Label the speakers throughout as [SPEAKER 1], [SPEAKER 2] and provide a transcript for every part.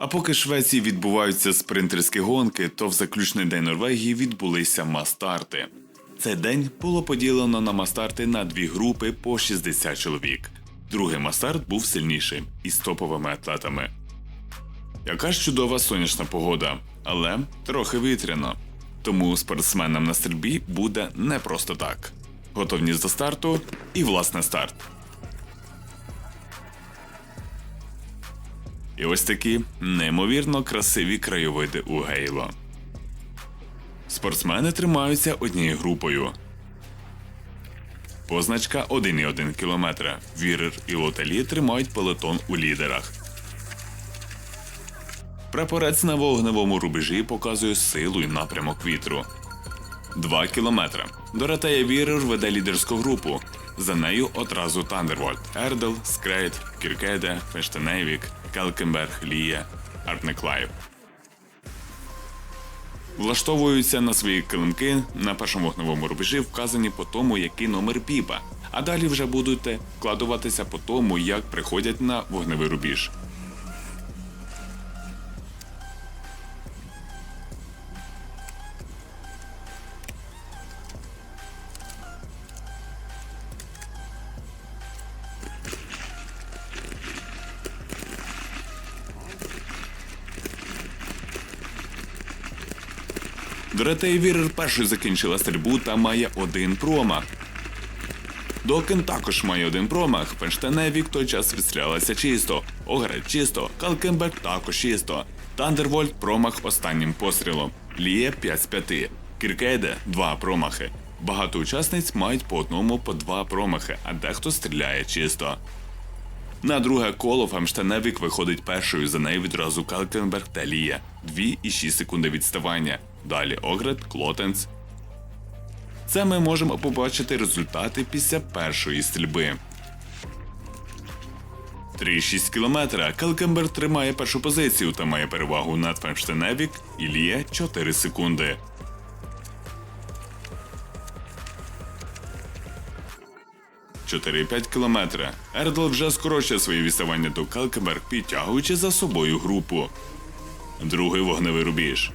[SPEAKER 1] А поки Швеції відбуваються спринтерські гонки, то в заключний день Норвегії відбулися мастарти. Цей день було поділено на мастарти на дві групи по 60 чоловік. Другий мастарт був сильніший із топовими атлетами. Яка ж чудова сонячна погода, але трохи вітряно. Тому спортсменам на стрільбі буде не просто так. Готовність до старту і власне старт. І ось такі неймовірно красиві краєвиди у Гейло. Спортсмени тримаються однією групою. Позначка 1,1 км. Вірер і лоталі тримають пелетон у лідерах. Прапорець на вогневому рубежі показує силу і напрямок вітру. 2 кілометри. Доротея Вірер веде лідерську групу. За нею одразу Тандервольд, Ердел, Скрейт, Кіркеде, Фештенейвік, Келкенберг, Лія, Артнеклаєв. Влаштовуються на свої килимки на першому вогневому рубежі, вказані по тому, який номер піпа. А далі вже будете вкладуватися по тому, як приходять на вогневий рубіж. Доротея Вірер першою закінчила стрільбу та має один промах. Докен також має один промах. Фенштеневік той час відстрілялася чисто. Огрет чисто. Калкенберг також чисто. Тандервольд промах останнім пострілом. Лія 5 з 5. Кіркейде 2 промахи. Багато учасниць мають по одному по два промахи, а дехто стріляє чисто. На друге коло Фамштеневік виходить першою, за нею відразу Калкенберг та Лія. 2,6 секунди відставання. Далі Огрет, Клотенс. Це ми можемо побачити результати після першої стрільби. 3,6 кілометра. Калкенберг тримає першу позицію та має перевагу над Фемштеневік і Лія 4 секунди. Чотири п'ять кілометра. Ердл вже скорочує своє відставання до Калкенберг, підтягуючи за собою групу. Другий вогневий рубіж.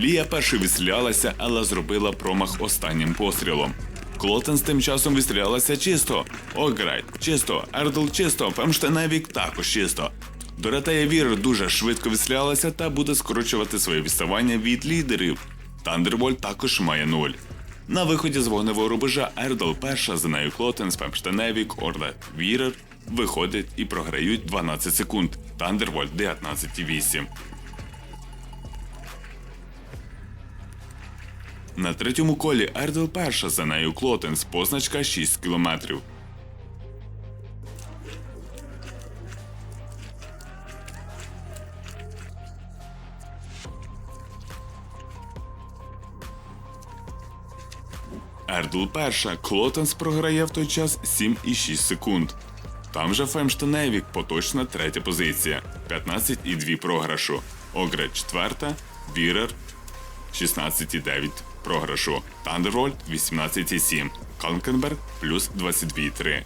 [SPEAKER 1] Лія першою відстрілялася, але зробила промах останнім пострілом. Клотенс тим часом відстрілялася чисто. Ограйт чисто, Ердл чисто, Фемштеневік також чисто. Доротея Вір дуже швидко відстрілялася та буде скорочувати своє відставання від лідерів. Тандербольт також має нуль. На виході з вогневого рубежа Ердл перша, за нею Клотенс, Фемштеневік, Орлет, Вірер виходять і програють 12 секунд. Тандервольт 19,8. На третьому колі Ердел перша, за нею Клотенс, позначка 6 кілометрів. Ердл перша, Клотенс програє в той час 7,6 секунд. Там же Фемштеневік поточна третя позиція 15,2 програшу. Огрет четверта, Вірер 16,9 програшу. Тандервольт 18,7. Калкенберг плюс 22,3.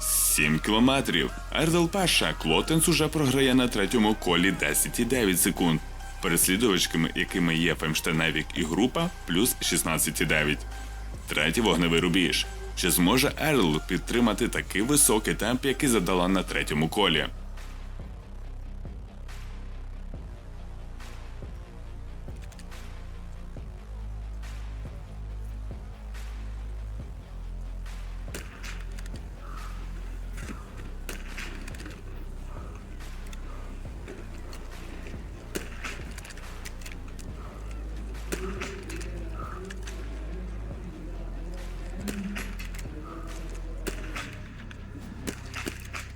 [SPEAKER 1] 7 кілометрів. Ердел перша. Клотенс уже програє на третьому колі 10,9 секунд. Переслідувачками, якими є Фемштеневік і група, плюс 16,9. Третій вогневий рубіж. Чи зможе Ерл підтримати такий високий темп, який задала на третьому колі?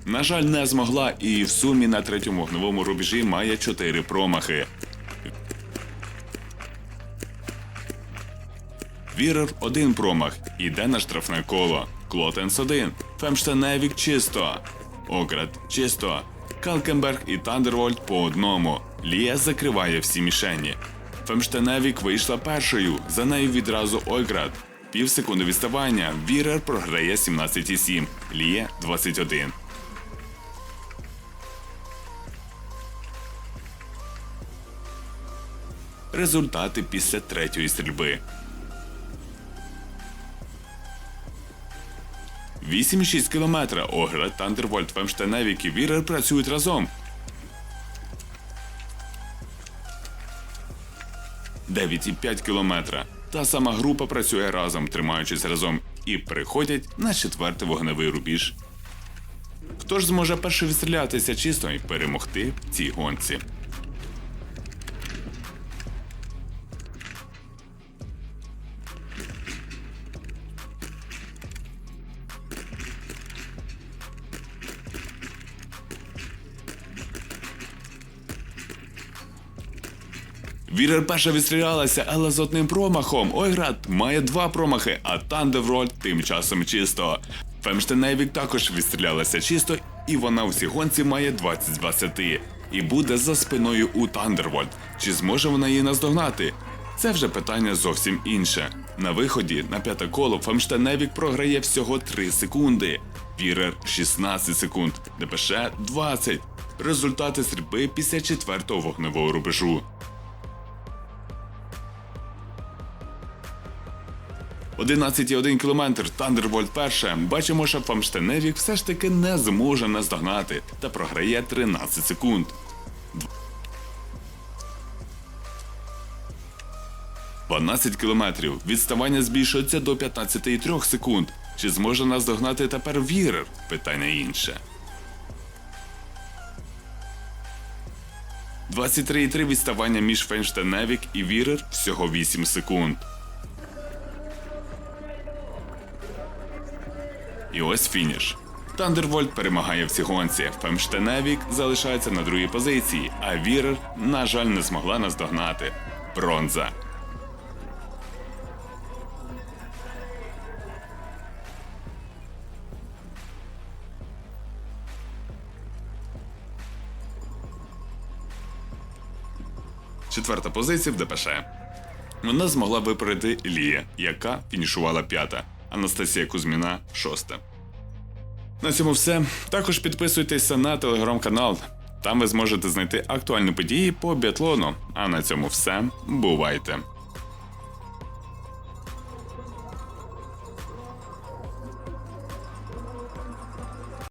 [SPEAKER 1] На жаль, не змогла, і в сумі на третьому вогневому рубежі має 4 промахи. Вірер один промах. Іде на штрафне коло. Клотенс один. Фемштеневік чисто. Оград чисто. Калкенберг і Тандервольд по одному. Лія закриває всі мішені. Фемштеневік вийшла першою. За нею відразу Ойград. Пів секунди відставання. Вірер програє 17,7. Лія 21. Результати після третьої стрільби. 8,6 кілометра. Оград, Тандервольд, Фемштеневік і Вірер працюють разом. 9,5 кілометра. Та сама група працює разом, тримаючись разом, і приходять на четвертий вогневий рубіж. Хто ж зможе перший відстрілятися чисто і перемогти в цій гонці? Вірер перша відстрілялася, але з одним промахом. Ойград має два промахи, а Тандевроль тим часом чисто. Фемштенейвік також відстрілялася чисто, і вона у цій гонці має 20 з 20. І буде за спиною у Тандервольд. Чи зможе вона її наздогнати? Це вже питання зовсім інше. На виході на п'яте коло Фемштеневік програє всього 3 секунди. Вірер 16 секунд, ДПШ 20. Результати стрільби після четвертого вогневого рубежу. 11,1 кілометр Тандервольд перше. Бачимо, що Фамштеневік все ж таки не зможе наздогнати та програє 13 секунд. Дв- 12 кілометрів. Відставання збільшується до 15,3 секунд. Чи зможе наздогнати тепер Вірер? Питання інше. 23,3 відставання між Фенштеневік і Вірер всього 8 секунд. І ось фініш. Тандервольд перемагає в цій гонці. Фемштеневік залишається на другій позиції, а Вірер, на жаль, не змогла наздогнати. Бронза. Четверта позиція в ДПШ. Вона змогла випередити Лія, яка фінішувала п'ята. Анастасія Кузьміна 6. На цьому все. Також підписуйтеся на телеграм-канал. Там ви зможете знайти актуальні події по біатлону. А на цьому все. Бувайте!